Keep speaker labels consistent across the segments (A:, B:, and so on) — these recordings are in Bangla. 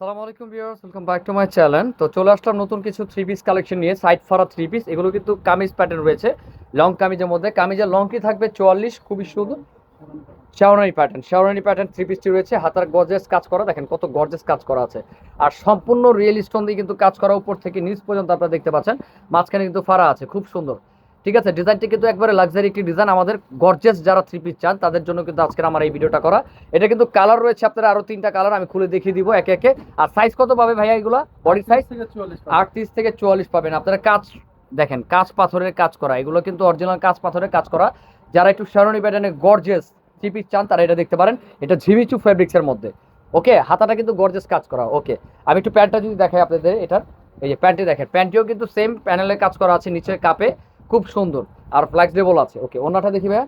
A: সালামু আলাইকুম viewers welcome back to my channel তো চলে আসলাম নতুন কিছু থ্রি পিস কালেকশন নিয়ে সাইড ফারা থ্রি পিস এগুলো কিন্তু কামিজ প্যাটার্ন রয়েছে লং কামিজের মধ্যে। কামিজের লং কি থাকবে? চুয়াল্লিশ, খুবই সুন্দর। শাওরানি প্যাটার্ন শাওরানি প্যাটার্ন থ্রি পিসটি রয়েছে, হাতার গর্জেস কাজ করা। দেখেন কত গর্জেস কাজ করা আছে। আর সম্পূর্ণ রিয়েল স্টোন দিয়ে কিন্তু কাজ করা, উপর থেকে নিচ পর্যন্ত আপনারা দেখতে পাচ্ছেন। মাঝখানে কিন্তু ফারা আছে, খুব সুন্দর। ঠিক আছে ডিজাইনটি কিন্তু একবারে লাক্সারি একটি ডিজাইন আমাদের গর্জেস যারা থ্রি পিস চান তাদের জন্য কিন্তু আজকের আমার এই ভিডিওটা করা। এটা কিন্তু কালার রয়েছে আপনারা আরও তিনটা কালার আমি খুলে দেখিয়ে দিব একে একে। আর সাইজ কত পাবে ভাইয়া এগুলা? বডি সাইজ
B: থেকে চুয়াল্লিশ
A: আটত্রিশ থেকে চুয়াল্লিশ পাবেন। আপনারা কাজ দেখেন কাজ পাথরের কাজ করা। এগুলো কিন্তু অরিজিনাল কাজ পাথরের কাজ করা। যারা একটু শারনি প্যাটার্নে গর্জেস থ্রি পিস চান তারা এটা দেখতে পারেন। এটা ঝিমিচু ফেব্রিক্সের মধ্যে। ওকে হাতাটা কিন্তু গর্জেস কাজ করা। ওকে আমি একটু প্যান্টটা যদি দেখাই আপনাদের এটার। এই যে প্যান্টটি দেখেন প্যান্টটিও কিন্তু সেম প্যানেলের কাজ করা আছে নিচের কাপে খুব সুন্দর আর ফ্লেক্সিবল আছে। ওকে ওনাটা দেখি ভাইয়া।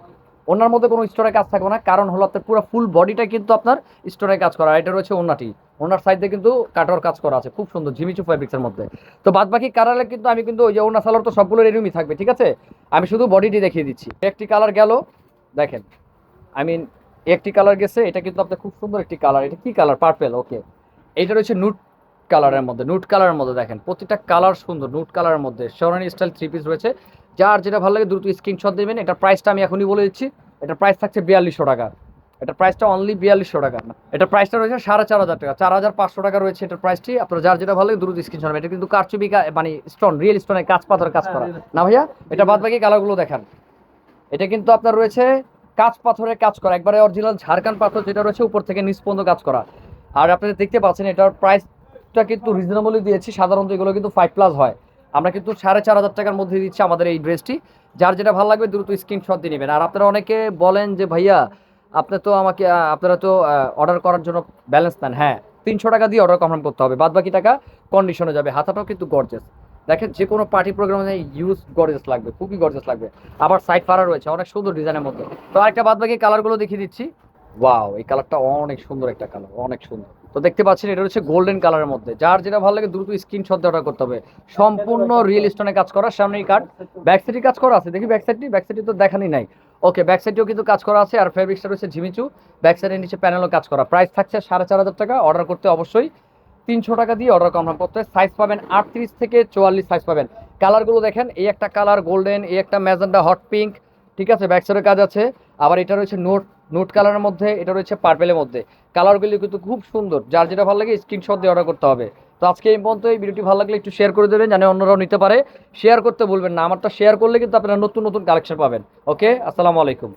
A: ওনার মধ্যে কোনো স্টোরে কাজ থাকবে না, কারণ হলো আপনার পুরো ফুল বডিটা কিন্তু আপনার স্টোরে কাজ করা। এটা রয়েছে ওনাটি ওনার সাইডে কিন্তু কাটার কাজ করা আছে, খুব সুন্দর ঝিমিচু ফ্যাব্রিক্সের মধ্যে। তো বাদ বাকি কালারে কিন্তু আমি কিন্তু ওই যে ওনা সালোয়ার তো সবগুলো এরকমই থাকবে, ঠিক আছে? আমি শুধু বডিটি দেখিয়ে দিচ্ছি। একটি কালার গেল, দেখেন। আই মিন একটি কালার গেছে, এটা কিন্তু আপনার খুব সুন্দর একটি কালার এটা কি কালার পার্পেল ওকে এইটা রয়েছে নুট কালারের মধ্যে নুট কালারের মধ্যে দেখেন। প্রতিটা কালার সুন্দর নুট কালারের মধ্যে। শরণী স্টাইল থ্রি পিস রয়েছে। যার যেটা ভালো লাগে দ্রুত স্ক্রিনশট দেবেন। এটা প্রাইসটা আমি এখনই বলে দিচ্ছি। এটা প্রাইস থাকছে বিয়াল্লিশশো টাকা। এটা প্রাইসটা অনলি বিয়াল্লিশশো টাকা। এটা প্রাইসটা রয়েছে সাড়ে চার হাজার টাকা। চার হাজার পাঁচশো টাকা রয়েছে এটার প্রাইসটি আপনার যার যেটা ভালো লাগে দ্রুত স্ক্রিনশট এটা কিন্তু কারচুপি মানে স্টোন রিয়েল স্টোনের কাজ পাথরের কাজ করা। না ভাইয়া? এটা বাদ বাকি কালারগুলো দেখান। এটা কিন্তু আপনার রয়েছে কাঁচ পাথরের কাজ করা। একবারে অরিজিনাল ঝাড়খান পাথর যেটা রয়েছে উপর থেকে নিচ পর্যন্ত কাজ করা। আর আপনারা দেখতে পাচ্ছেন এটার প্রাইসটা কিন্তু রিজনেবলই দিয়েছি। সাধারণত এগুলো কিন্তু ফাইভ প্লাস হয়। আমরা কিন্তু সাড়ে চার হাজার টাকার মধ্যে দিচ্ছি আমাদের এই ড্রেসটি। যার যেটা ভালো লাগবে দ্রুত স্ক্রিনশট দিয়ে নেবেন। আর আপনারা অনেকে বলেন যে, ভাইয়া, আপনি তো আমাকে আপনারা তো অর্ডার করার জন্য ব্যালেন্স নেন। হ্যাঁ তিনশো টাকা দিয়ে অর্ডার কনফার্ম করতে হবে। বাদ বাকি টাকা কন্ডিশনে যাবে। হাতাটাও কিন্তু গর্জেস দেখেন, যে কোনো পার্টি প্রোগ্রামে ইউজ গর্জেস লাগবে, খুবই গর্জেস লাগবে। আবার সাইড ফারা রয়েছে, অনেক সুন্দর ডিজাইনের মধ্যে। তো আরেকটা বাদ বাকি কালারগুলো দেখিয়ে দিচ্ছি। ওয়াও এই কালারটা অনেক সুন্দর একটা কালার অনেক সুন্দর। তো দেখতে পাচ্ছেন এটা হচ্ছে গোল্ডেন কালারের মধ্যে। যার যেটা ভালো লাগে দ্রুত স্ক্রিনশট দিয়ে অর্ডার করতে হবে। সম্পূর্ণ রিয়েল স্টোনে কাজ করা, সামনেই কাট ব্যাক সাইডে কাজ করা আছে? দেখি ব্যাক সাইডটি ব্যাক সাইডটি তো দেখানি নাই। ওকে ব্যাক সাইডেও কিন্তু কাজ করা আছে আর ফেব্রিক্সটা রয়েছে ঝিমিচু। ব্যাক সাইডের নিচে প্যানেলও কাজ করা। প্রাইস থাকছে সাড়ে চার হাজার টাকা। অর্ডার করতে অবশ্যই তিনশো টাকা দিয়ে অর্ডার কনফার্ম করতে সাইজ পাবেন আটত্রিশ থেকে চুয়াল্লিশ সাইজ পাবেন। কালারগুলো দেখেন, এই একটা কালার গোল্ডেন এই একটা ম্যাজেন্ডা হট পিঙ্ক ঠিক আছে? ব্যাক কাজ আছে। আবার এটা রয়েছে নোট নোট কালারের মধ্যে, এটা রয়েছে পার্পেলের মধ্যে। কালারগুলি কিন্তু খুব সুন্দর। যার যেটা ভালো লাগে স্ক্রিনশট দিয়ে অর্ডার করতে হবে। তো আজকে এই পর্যন্ত এই ভিডিওটি ভালো লাগলে একটু শেয়ার করে দেবেন জানে অন্যরাও নিতে পারে। শেয়ার করতে বলবেন না। আমারটা শেয়ার করলে কিন্তু আপনারা নতুন নতুন কালেকশন পাবেন। ওকে আসসালামু আলাইকুম।